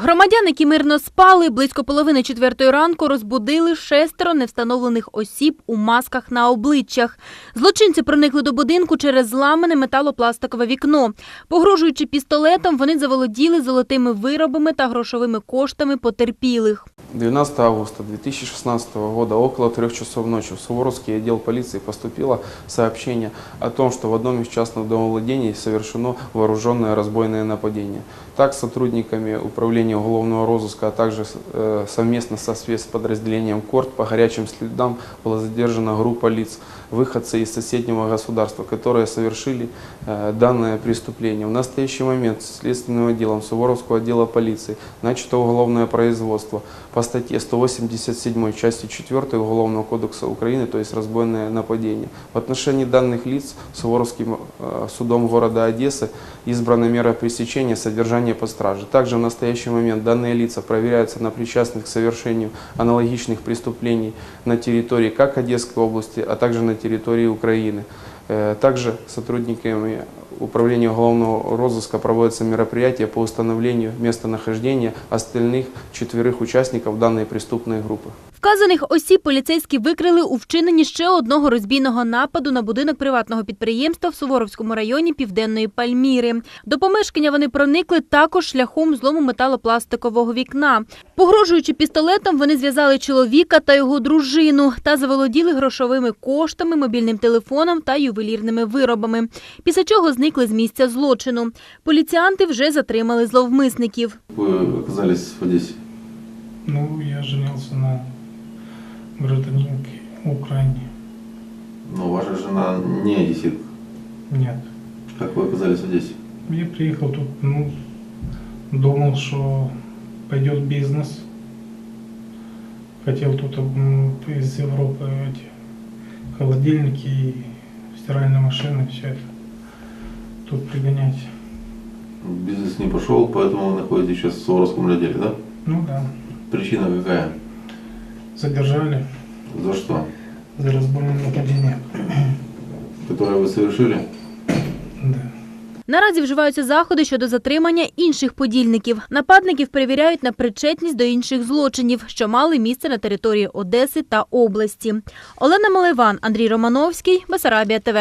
Громадян, які мирно спали, близько половини четвертої ранку розбудили шестеро невстановлених осіб у масках на обличчях. Злочинці проникли до будинку через зламане металопластикове вікно. Погрожуючи пістолетом, вони заволоділи золотими виробами та грошовими коштами потерпілих. 12 августа 2016 года около трех часов ночи в Суворовский отдел полиции поступило сообщение о том, что в одном из частных домовладений совершено вооруженное разбойное нападение. Так, сотрудниками Управления уголовного розыска, а также э, совместно со спецподразделением КОРТ по горячим следам была задержана группа лиц, выходцы из соседнего государства, которые совершили э, данное преступление. В настоящий момент следственным отделом Суворовского отдела полиции начато уголовное производство по статье 187 части 4 Уголовного кодекса Украины, то есть разбойное нападение. В отношении данных лиц Суворовским э, судом города Одессы избрана мера пресечения содержания под стражей. Также в настоящий момент данные лица проверяются на причастных к совершению аналогичных преступлений на территории как Одесской области, а также на территории Украины. Э, Также сотрудниками Управления уголовного розыска проводятся мероприятия по установлению местонахождения остальных четверых участников данной преступной группы. Вказаних осіб поліцейські викрили у вчиненні ще одного розбійного нападу на будинок приватного підприємства в Суворовському районі Південної Пальміри. До помешкання вони проникли також шляхом злому металопластикового вікна. Погрожуючи пістолетом, вони зв'язали чоловіка та його дружину та заволоділи грошовими коштами, мобільним телефоном та ювелірними виробами. Після чого зникли з місця злочину. Поліціянти вже затримали зловмисників. Вы оказались в Одессе. Ну, я женился на гражданинке Украине. Но ваша жена не одесситка. Нет. Как вы оказались в Одессе? Я приехал тут, ну, думал, что пойдет бизнес. Хотел тут м, из Европы эти холодильники и стиральные машины, все это тут пригонять. Бизнес не пошел, поэтому вы находитесь сейчас в Суворовском отделе, да? Ну да, Причина какая? задержали За что? за разбойное нападение. Которое вы совершили? Да. Наразі вживаються заходи щодо затримання інших подільників. Нападників перевіряють на причетність до інших злочинів, що мали місце на території Одеси та області. Олена Маливан, Андрій Романовський, Бесарабія ТВ.